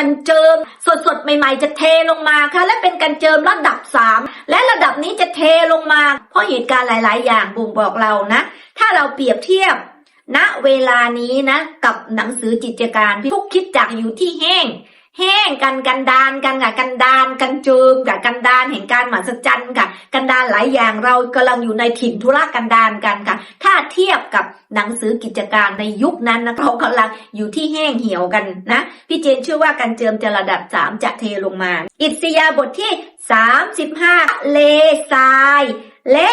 กันเจิมสดๆใหม่ๆ จะเทลงมาค่ะ และเป็นการเจิมระดับสามและระดับนี้จะเทลงมา เพราะเหตุการณ์หลาย ๆ อย่างบ่งบอกเรานะ ถ้าเราเปรียบเทียบณเวลานี้นะ กับหนังสือจิตการที่ทุกคิดจักอยู่ที่แห้ง แห้งกันกันดานกันค่ะกันดานกันเจิมกับกันดานแห่งการหมหัศจรรย์ค่ะกันดานหลายอย่างเรากำลังอยู่ในถิ่นธุระกันดานกันค่ะ ถ้าเทียบกับหนังสือกิจการในยุคนั้นนะเรากำลังอยู่ที่แห้งเหี่ยวกันนะพี่เจนเชื่อว่าการเจิมจะระดับสามจะเทลงมา อิสยาบทที่สามสิบห้าเลทราย และ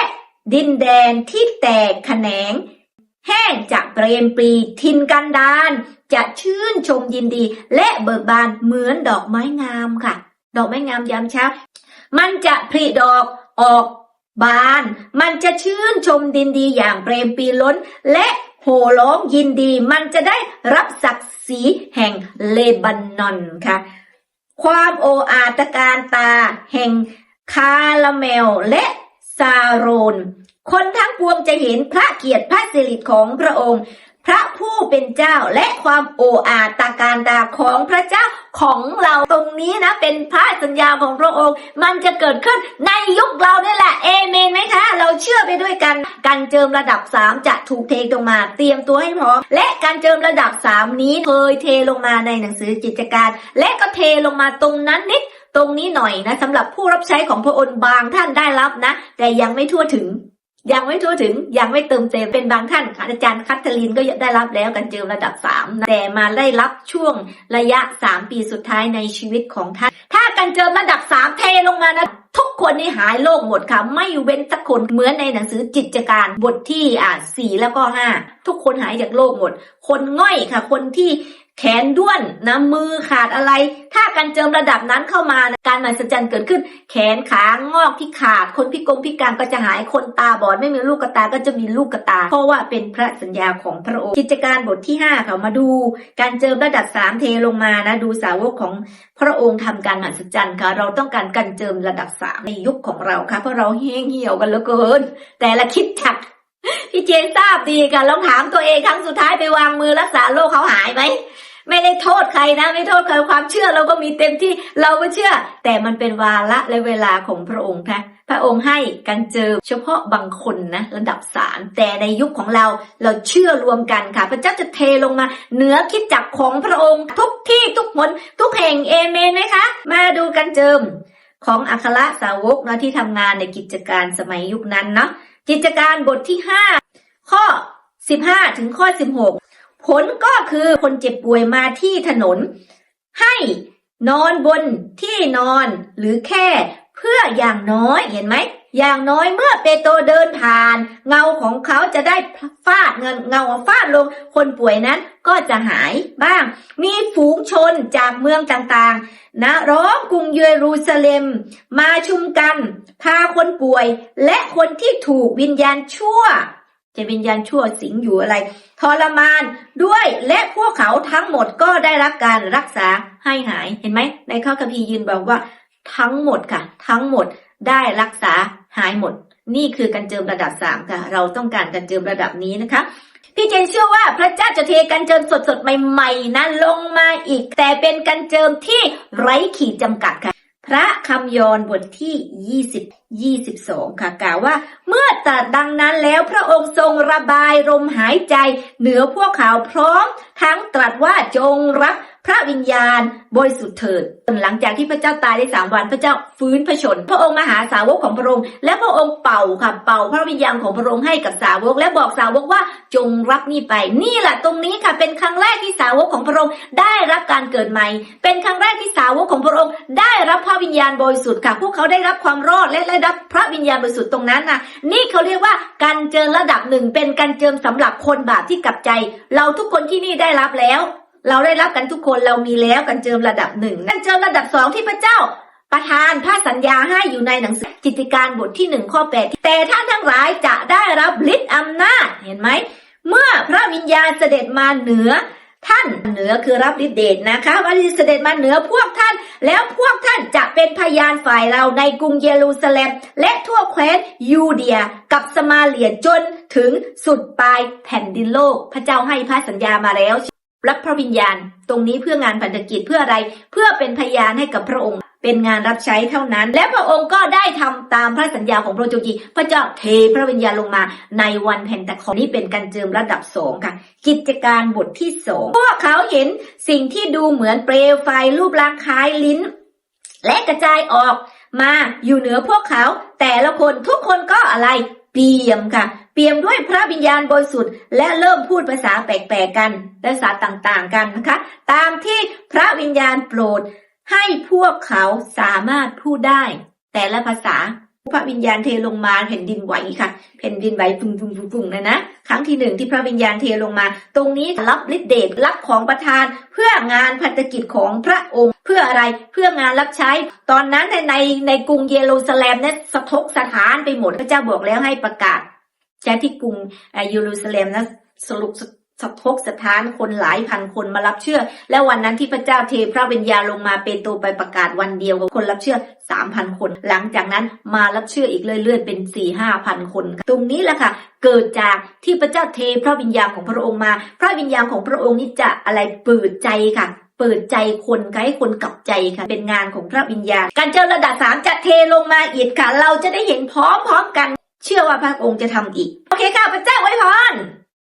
ดินแดนที่แตกแขนง แห้งจะเปรมปรีทินกันดานจะชื่นชมยินดี และเบิกบานเหมือนดอกไม้งามค่ะ ดอกไม้งามยามเช้า มันจะผลิดอกออกบาน มันจะชื่นชมดินดีอย่างเปรมปีล้น และโห่ร้องยินดี มันจะได้รับศักดิ์ศรีแห่งเลบันนอนค่ะ ความโออาตการตาแห่งคาราเมลและซาโรน คนทั้งปวงจะเห็นพระเกียรติพระสิริของพระองค์ พระผู้เป็นเจ้าและความโอ้อาตาการตาของพระเจ้าของเราตรงนี้นะ เป็นพระสัญญาของพระองค์ มันจะเกิดขึ้นในยุคเราเนี่ยแหละ เอเมนไหมคะ เราเชื่อไปด้วยกัน การเจิมระดับ 3 จะถูกเทลงมา เตรียมตัวให้พร้อม และการเจิมระดับ 3 นี้เคยเทลงมาในหนังสือกิจการ และก็เทลงมาตรงนั้นนิด ตรงนี้หน่อยนะสำหรับผู้รับใช้ของพระองค์บางท่านได้รับนะ แต่ยังไม่ทั่วถึง ยังไม่ทั่วถึงยังไม่เติมเต็มเป็นบางท่านค่ะอาจารย์คัตเทอรีนก็ได้รับแล้วกันเจิมระดับสามนะแต่มาได้รับช่วงระยะสามปีสุดท้ายในชีวิตของท่าน ถ้ากันเจิมระดับสามเทลงมานะทุกคนนี่หายโรคหมดค่ะ ไม่เว้นสักคนเหมือนในหนังสือจิตการบทที่อ่าสี่แล้วก็ห้าทุกคนหายจากโรคหมด คนง่อยค่ะ คนที่ แขนด้วนนะมือขาดอะไร ถ้าการเจิมระดับนั้นเข้ามานะการมหัศจรรย์เกิดขึ้น แขนขางอกที่ขาด คนพิกงพิการก็จะหายคนตาบอดไม่มีลูกกระตาก็จะมีลูกกระตา เพราะว่าเป็นพระสัญญาของพระองค์กิจการบทที่ห้าค่ะมาดู การเจิมระดับสามเทลงมานะดูสาวกของพระองค์ทำการมหัศจรรย์ค่ะ เราต้องการการเจิมระดับสามในยุคของเราค่ะเพราะเราแห้งเหี่ยวกันเหลือเกิน แต่ละคิดจักพี่เจนทราบดีค่ะลองถามตัวเองครั้งสุดท้ายไปวางมือรักษาโรคเขาหายไหม ไม่ได้โทษใครนะ ไม่โทษใครความเชื่อเราก็มีเต็มที่เราก็เชื่อ แต่มันเป็นวาระและเวลาของพระองค์ค่ะพระองค์ให้กันเจอเฉพาะบางคนนะระดับสามแต่ในยุคของเราเราเชื่อรวมกันค่ะ พระเจ้าจะเทลงมาเหนือคิดจักของพระองค์ ทุกที่ทุกหนทุกแห่งเอเมนไหมคะ มาดูกันเจิมของอัครสาวกนะที่ทำงานในกิจการสมัยยุคนั้นเนาะกิจการบทที่ห้าข้อสิบห้าถึงข้อสิบหก ผลก็คือคนเจ็บป่วยมาที่ถนน ให้นอนบนที่นอนหรือแค่เพื่ออย่างน้อยเห็นไหม อย่างน้อยเมื่อเปโตรเดินผ่าน เงาของเขาจะได้ฟาดเงินเงาฟาดลง คนป่วยนั้นก็จะหายบ้าง มีฝูงชนจากเมืองต่างๆ นะร้องกรุงเยรูซาเล็ม มาชุมกัน พาคนป่วยและคนที่ถูกวิญญาณชั่ว จะวิญญาณชั่วสิงอยู่อะไร ทรมานด้วยและพวกเขาทั้งหมดก็ได้รับการรักษาให้หายเห็นไหม ในข้อคัมภีร์ยืนบอกว่าทั้งหมดค่ะ ทั้งหมดได้รักษาหายหมด นี่คือการเจิมระดับสามค่ะ เราต้องการการเจิมระดับนี้นะคะพี่เจนเชื่อว่าพระเจ้าจะเทกันเจิมสดๆ ใหม่ๆนะลงมาอีก แต่เป็นการเจิมที่ไร้ขีดจำกัดค่ะ พระคำยอนบทที่ 20 22 ค่ะกล่าวว่า เมื่อตรัสดังนั้นแล้วพระองค์ทรงระบายลมหายใจ เหนือพวกเขาพร้อม ทั้งตรัสว่าจงรัก พระวิญญาณบริสุทธิ์เถิดหลังจากที่พระเจ้าตายได้สามวันพระเจ้าฟื้นพระชน พระองค์มาหาสาวกของพระองค์ และพระองค์เป่าค่ะเป่าพระวิญญาณของพระองค์ให้กับสาวก และบอกสาวกว่าจงรับนี่ไป นี่แหละตรงนี้ค่ะ เป็นครั้งแรกที่สาวกของพระองค์ได้รับการเกิดใหม่ เป็นครั้งแรกที่สาวกของพระองค์ ได้รับพระวิญญาณบริสุทธิ์ค่ะ พวกเขาได้รับความรอดและได้รับพระวิญญาณบริสุทธิ์ตรงนั้นนะนี่เขาเรียกว่าการเจิมระดับหนึ่งเป็นการเจิมสำหรับคนบาปที่กลับใจ เราทุกคนที่นี่ได้รับแล้ว เราได้รับกันทุกคนเรามีแล้วกันเจิมระดับหนึ่งกันเจิมระดับสองที่พระเจ้า ประทานพระสัญญาให้อยู่ในหนังสือกิติการบทที่หนึ่งข้อแปดแต่ท่านทั้งหลายจะได้รับฤทธิ์อำนาจเห็นไหมเมื่อพระวิญญาณเสด็จมาเหนือท่านเหนือคือรับฤทธิเดชนะคะว่าฤทธิ์เสด็จมาเหนือพวกท่าน แล้วพวกท่านจะเป็นพยานฝ่ายเราในกรุงเยรูซาเล็ม และทั่วแคว้นยูเดียกับสมาเลียจนถึงสุดปลายแผ่นดินโลก พระเจ้าให้พระสัญญามาแล้ว รับพระวิญญาณ ตรงนี้เพื่องานพันธกิจเพื่ออะไร เพื่อเป็นพยานให้กับพระองค์ เป็นงานรับใช้เท่านั้น และพระองค์ก็ได้ทำตามพระสัญญาของพระเจ้าจริงพระเจ้าเทพระวิญญาณลงมาในวันแผ่นตะคอนี้เป็นการเจิมระดับสองค่ะ กิจการบทที่สองพวกเขาเห็นสิ่งที่ดูเหมือนเปลวไฟรูปร่างคล้ายลิ้น และกระจายออกมาอยู่เหนือพวกเขา แต่ละคนทุกคนก็อะไรเปียมค่ะ เปี่ยมด้วยพระวิญญาณบริสุทธิ์และเริ่มพูดภาษาแปลกๆกันภาษาต่างๆกันนะคะ ตามที่พระวิญญาณโปรดให้พวกเขาสามารถพูดได้ แต่ละภาษาพระวิญญาณเทลงมาแผ่นดินไหวค่ะ แผ่นดินไหวฟุ้งฟุ้งฟุ้งฟุ้งนะนะครั้งที่หนึ่งที่พระวิญญาณเทลงมา ตรงนี้รับฤทธิเดชรับของประทาน เพื่องานพันธกิจของพระองค์ เพื่ออะไรเพื่องานรับใช้ ตอนนั้นในในในกรุงเยรูซาเล็มเนี่ยสะทกสถานไปหมดพระเจ้าบอกแล้วให้ประกาศ ใช้ที่กรุงเอเยรูซาเล็มนะสรุปสะทกสถานคนหลายพันคนมารับเชื่อ และวันนั้นที่พระเจ้าเทพระวิญญาลงมาเปโตรไปประกาศวันเดียวกับคนรับเชื่อสามพันคน หลังจากนั้นมารับเชื่ออีกเรื่อยๆเป็นสี่ห้าพันคน ตรงนี้แหละค่ะ เกิดจากที่พระเจ้าเทพระวิญญาของพระองค์มา พระวิญญาของพระองค์นี้จะอะไรเปิดใจค่ะเปิดใจคนค่ะให้คนกลับใจค่ะ เป็นงานของพระวิญญาการเจอระดับสามจะเทลงมาอีกค่ะ เราจะได้เห็นพร้อมๆกัน เชื่อว่าพระองค์จะทำอีก โอเคค่ะพระเจ้าไว้พร